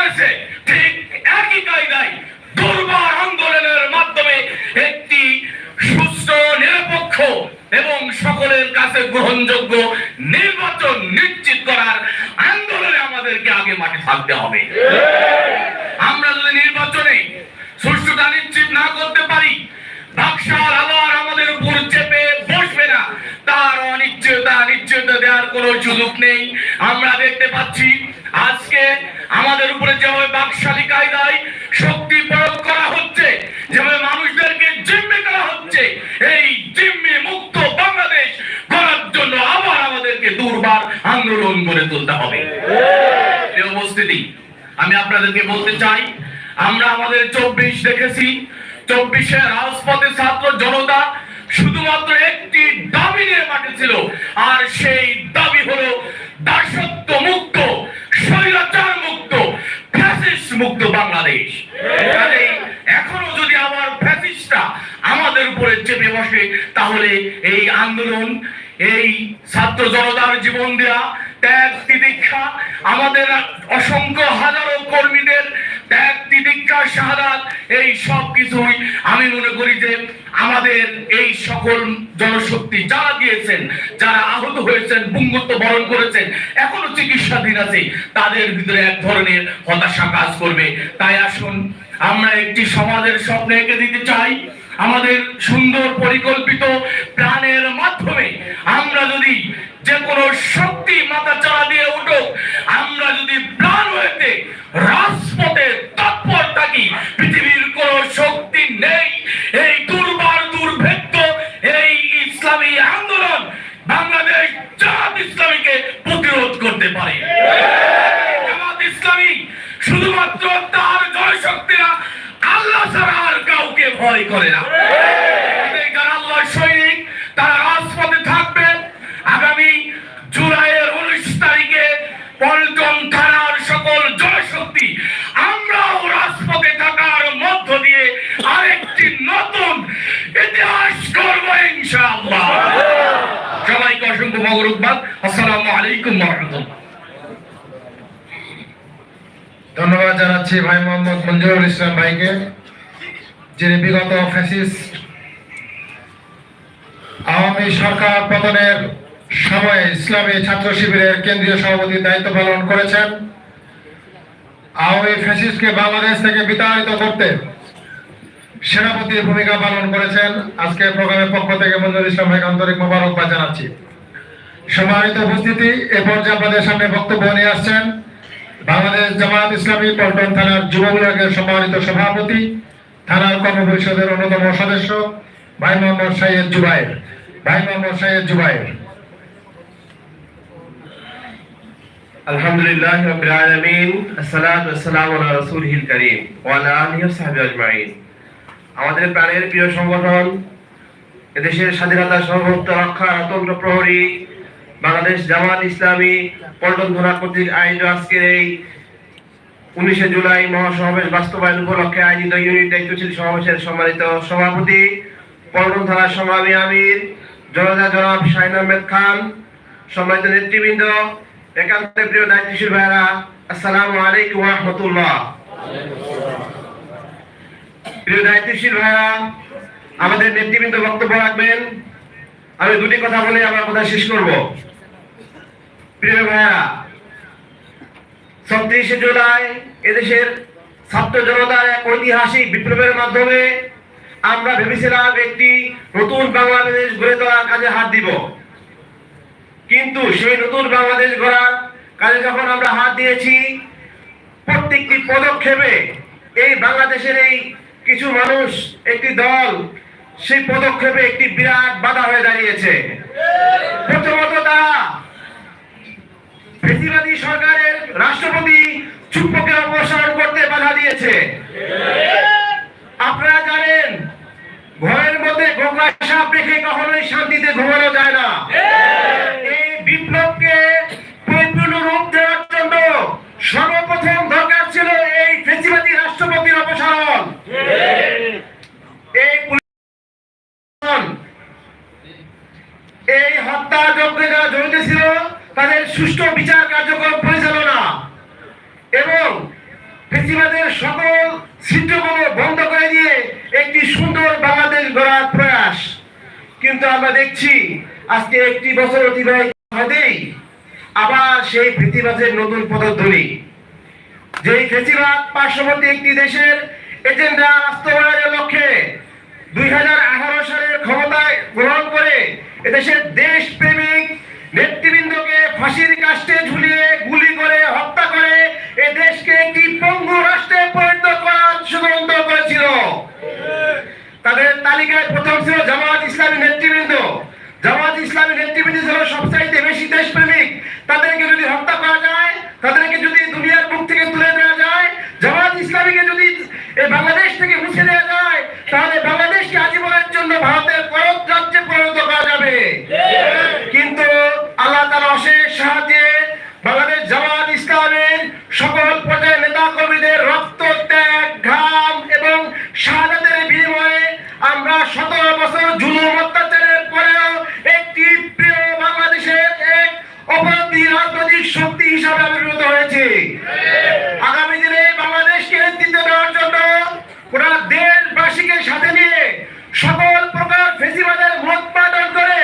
করেছে ঠিক একই কায়দায় দুর্বার আন্দোলনের মাধ্যমে একটি সুস্থ, নিরপেক্ষ এবং সকলের কাছে গ্রহণযোগ্য নির্বাচন নিশ্চিত করার আন্দোলনে আমাদেরকে আগে মাঠে থাকতে হবে। আমরা যদি নির্বাচনে সুষ্ঠুতা নিশ্চিত না করতে পারি বাক্সার আবার আমাদের উপর চেপে বসবে না, তার অনিশ্চয়তা নিশ্চয়তা দেওয়ার কোনো সুযোগ নেই। আমরা দেখতে পাচ্ছি আজকে আমাদের উপরে যেভাবে বাকশালী কায়দায় শক্তি প্রয়োগ করা হচ্ছে, যেভাবে মানুষদেরকে জিম্মি করা হচ্ছে, এই জিম্মি মুক্ত বাংলাদেশ করার জন্য আবার আমাদেরকে দুর্বার আন্দোলন করে তুলতে হবে। উপস্থিতি, আমি আপনাদেরকে বলতে চাই, আমরা আমাদের চব্বিশ দেখেছি চব্বিশে রাজপথে ছাত্র জনতা শুধুমাত্র একটি দাবি নিয়ে মাঠে ছিল, আর সেই দাবি হলো দাসত্ব মুক্ত বাংলাদেশ। এখনও যদি আমার ফ্যাসিস্টরা আমাদের উপরে চেপে বসে, তাহলে এই আন্দোলন, এই ছাত্র জনতার জীবন দেয়া ত্যাগ তিতিক্ষা আমাদের অসংখ্য হাজারো কর্মীদের এই সব কিছুই আমি মনে করি যে আমাদের এই সকল জনশক্তি যারা দিয়েছেন যারা আহত হয়েছেন বরণ করেছেন, এখনও চিকিৎসাধীন আছে, তাদের ভিতরে এক ধরনের হতাশা কাজ করবে। তাই আসুন, আমরা একটি সমাজের স্বপ্ন এঁকে দিতে চাই। আমাদের সুন্দর পরিকল্পিত প্ল্যানের মাধ্যমে শুধুমাত্র তার জনশক্তিরা আল্লাহ ছাড়া আর কাউকে ভয় করে না। আল্লাহ সৈনিক তারা রাজপথে থাকবে। আগামী জুলাইয়ের উনিশ তারিখে পল্টন থানার সকল জনশক্তি আমরাও রাজপথে থাকার মধ্য দিয়ে আরেকটি নতুন ইতিহাস করব ইনশাআল্লাহ। সবাইকে অসংখ্য মগরুকবাদ আসসালামু আলাইকুম রহমতুল্লাহ। ধন্যবাদ জানাচ্ছি ভাই মোহাম্মদ মঞ্জুরুল ইসলাম ভাইকে, যিনি বিগত ফ্যাসিস্ট আওয়ামী সরকার পতনের সময়ে ইসলামী ছাত্র শিবিরের কেন্দ্রীয় সভাপতির দায়িত্ব পালন করেছেন। আওয়ামী ফ্যাসিস্টকে বাংলাদেশ থেকে বিতাড়িত করতে সেনাপতির ভূমিকা পালন করেছেন। আজকে প্রোগ্রামের পক্ষ থেকে মঞ্জুর ইসলাম ভাইকে আন্তরিক মোবারকবাদ জানাচ্ছি। সম্মানিত উপস্থিতি, এ পর্যায়ে আপনাদের সামনে বক্তব্য নিয়ে আসছেন বাংলাদেশ জামাত ইসলামী পল্টন থানার যুব বিভাগের সম্মানিত সভাপতি, থানার কর্মপরিষদের অন্যতম সদস্য, ভাই মোহাম্মদ সাইয়েদ জুবাইর ভাই মোহাম্মদ সাইয়েদ জুবাইর আলহামদুলিল্লাহ রাব্বিল আলামিন, আসসালাতু ওয়াসসালামু আলা রাসূলিল কারীম ওয়া আলা আলিহি ওয়া সাহবিহি আজমাইন। আমাদের প্রাণের প্রিয় সংগঠন, এদেশের স্বাধীনতা সার্বভৌমত্ব রক্ষার অতন্ত্র প্রহরী বাংলাদেশ জামাত ইসলামী পল্টন ধরা কর্তৃক আয়োজিত আজকের এই উনিশে জুলাই মহাসমাবেশ বাস্তবায়ন উপলক্ষে আয়োজিত ইউনিট দায়িত্বশীল সমাবেশের সম্মানিত সভাপতি, পল্টন থানার সংগ্রামী আমির জনতা জনাব শাহিন আহমেদ খান, সম্মানিত নেতৃবৃন্দ, একান্ত প্রিয় দায়িত্বশীল ভাইরা আসসালামু আলাইকুম রহমতুল্লাহ প্রিয় দায়িত্বশীল ভাইরা আমাদের নেতৃবৃন্দ বক্তব্য রাখবেন। আমি দুটি কথা বলে আমার কথা শেষ করব। প্রিয় ভাইরা ছত্রিশে জুলাই এদেশের ছাত্র জনতার এক ঐতিহাসিক বিপ্লবের মাধ্যমে আমরা ভেবেছিলাম একটি নতুন বাংলাদেশ গড়ে তোলার কাজে হাত দিব। কিন্তু সেই নতুন বাংলাদেশ গড়ার কাজে যখন আমরা হাত দিয়েছি, প্রত্যেকটি পদক্ষেপে এই বাংলাদেশের এই কিছু মানুষ, একটি দল, সেই পদক্ষেপে একটি বিরাট বাধা হয়ে দাঁড়িয়েছে। প্রথমত তারা ফেসিবাদী সরকারের রাষ্ট্রপতি চুপ্পকে অপসারণ করতে বাধা দিয়েছে। আপনারা জানেন, ঘরের মধ্যে গোকা সাপ রেখে কখনোই শান্তিতে ঘুমানো যায় না এই বিপ্লবকে পরিপূর্ণ রূপ দেওয়ার জন্য সর্বপ্রথম দরকার ছিল এই ফেসিবাদী রাষ্ট্রপতির অপসারণ এই পুলিশ এই হত্যা যজ্ঞে যারা জড়িত ফেসিবাদের সকল ছিদ্রগুলো বন্ধ করে দিয়ে একটি সুন্দর বাংলাদেশ গড়ার প্রয়াস। কিন্তু আমরা দেখছি আজকে একটি বছর অতিবাহিত হতেই আবার সেই ফেসিবাদের নতুন পদধ্বনি। যেই ফেসিবাদ পার্শ্ববর্তী একটি দেশের এজেন্ডা বাস্তবায়নের লক্ষ্যে দুই হাজার আঠারো সালের ক্ষমতায় গ্রহণ করে এদেশের দেশপ্রেমিক তালিকায় প্রথম ছিল জামাত ইসলামী নেতৃবৃন্দ। জামাত ইসলামী নেতৃবৃন্দ ছিল সবচাইতে বেশি দেশপ্রেমিক, তাদেরকে যদি হত্যা করা যায়, তাদেরকে যদি দুনিয়ার মুখ থেকে তুলে দেওয়া যায় জামাত ইসলামীকে যদি এই বাংলাদেশ থেকে মুছে দেওয়া যায়, তাহলে বাংলাদেশকে আজীবনের জন্য ভারতের করত রাজ্যে পরিণত করা যাবে। কিন্তু আল্লাহ তালা অশেষ সাহায্যে বাংলাদেশ জামাত ইসলামের সকল পর্যায়ের দেশবাসীকে সাথে নিয়ে সকল প্রকার ফেসিবাদের মূলোৎপাদন করে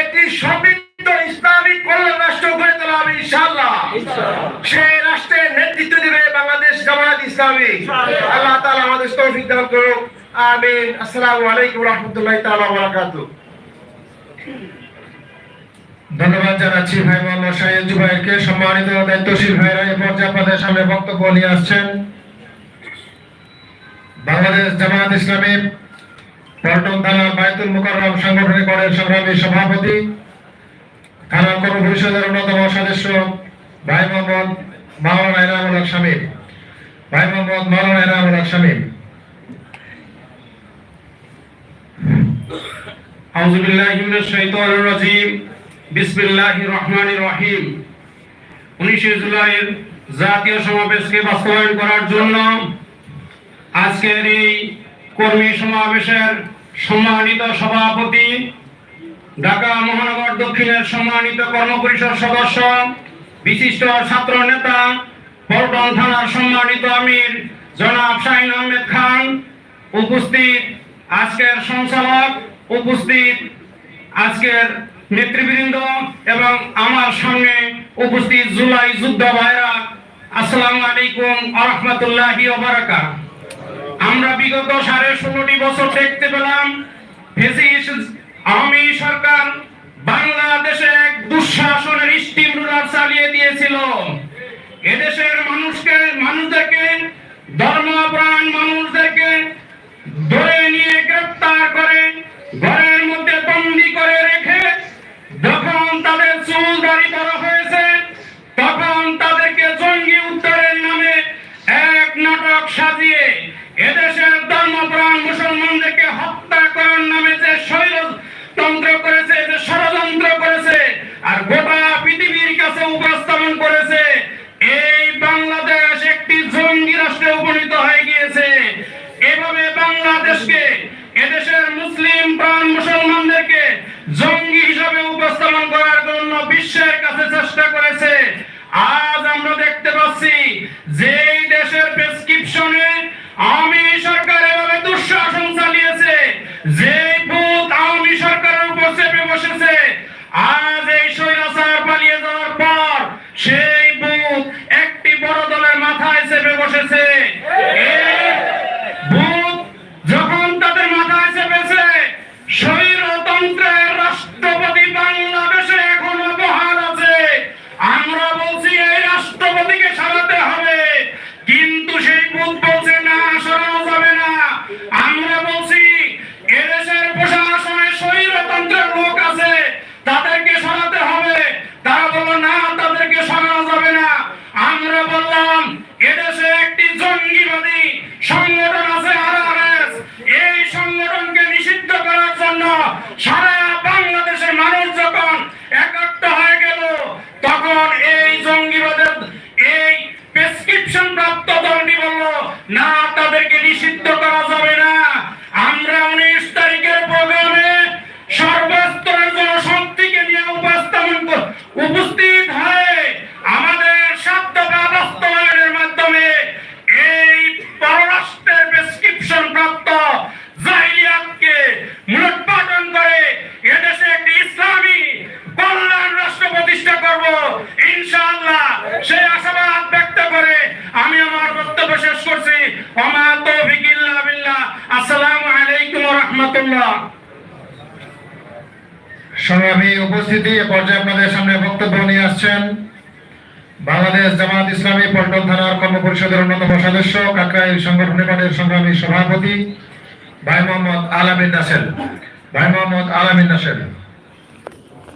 একটি সমৃদ্ধ ইসলামিক কল্যাণ রাষ্ট্র গড়ে তোলা হবে ইনশাআল্লাহ। সেই রাষ্ট্রের নেতৃত্ব দিবে বাংলাদেশ জামায়াত ইসলামী। আল্লাহ তাআলা আমাদের তৌফিক দান করুক। আমিন। আসসালামু আলাইকুম ওয়া রাহমাতুল্লাহি তাআলা ওয়া বারাকাতুহু। ধন্যবাদ জানাচ্ছি ভাই মোহাম্মদ শাহিদ জুবাইরকে। সম্মানিত দায়িত্বশীল ভাইরা এই পর্যায়ে আপনাদের সামনে বক্তব্য নিয়ে আসছেন। বাংলাদেশ জামাত ইসলামী পল্টন থানা বায়তুল মুকাররম সাংগঠনিক বোর্ডের সংগ্রামী সভাপতি, থানা কর্ম পরিষদের অন্যতম সদস্য, ভাই মোহাম্মদ মাওলানা এনামুল হক শামীম। ভাই মোহাম্মদ মাওলানা এনামুল হক শামীম। আউযু বিল্লাহি মিনাশ শাইতানির রাজীম। বিসমিল্লাহির রহমানির রহিম। 19 জুলাইয়ের জাতীয় সমাবেশকে বাস্তবায়ন করার জন্য আজকের এই কর্মী সমাবেশের সম্মানিত সভাপতি, ঢাকা মহানগর দক্ষিণের সম্মানিত কর্মপরিষদ সদস্য, বিশিষ্ট ছাত্র নেতা, পল্টন থানার সম্মানিত আমির জনাব শাহিন আহমেদ খান, উপস্থিত আজকের সঞ্চালক, উপস্থিত আজকের নেতৃবৃন্দ এবং আমার সঙ্গে উপস্থিত জুলাই যুদ্ধ ভাইরা, আসসালামু আলাইকুম আরহামতুল্লাহি ওবারাকা আমরা বিগত সাড়ে ষোলোটি বছর দেখতে পেলাম আমি সরকার বাংলাদেশে এক দুঃশাসনের স্টিম রুলার চালিয়ে দিয়েছিল। এদেশের মানুষকে, মানুষদেরকে, ধর্মপ্রাণ মানুষদেরকে ধরে নিয়ে গ্রেপ্তার করে ঘরের ধর্মপ্রাণ মুসলমানদেরকে হত্যা করার নামে যে ষড়যন্ত্র করেছে, যে ষড়যন্ত্র করেছে, আর গোটা পৃথিবীর কাছে উপস্থাপন করেছে, এই বাংলাদেশ একটি জঙ্গি রাষ্ট্রে উপনীত হয়ে গিয়েছে। এভাবে বাংলাদেশকে, এদেশের মুসলিম প্রাণ মুসলমানদেরকে জঙ্গি হিসাবে উপস্থাপন করার জন্য বিশ্বের কাছে চেষ্টা করেছে। আজ আমরা দেখতে পাচ্ছি যে দেশের প্রেসক্রিপশনে আওয়ামী চেপে রাহমাতুল্লাহ। সংগ্রামী উপস্থিতি আসছেন বাংলাদেশ জামাত ইসলামী পল্টন থানার কর্মপরিষদের অন্যতম সদস্য, কাকরাইল সংগঠনের সংগ্রামী সভাপতি, ভাই মোহাম্মদ আলামিন নাসের। ভাই মোহাম্মদ আলামিন নাসের।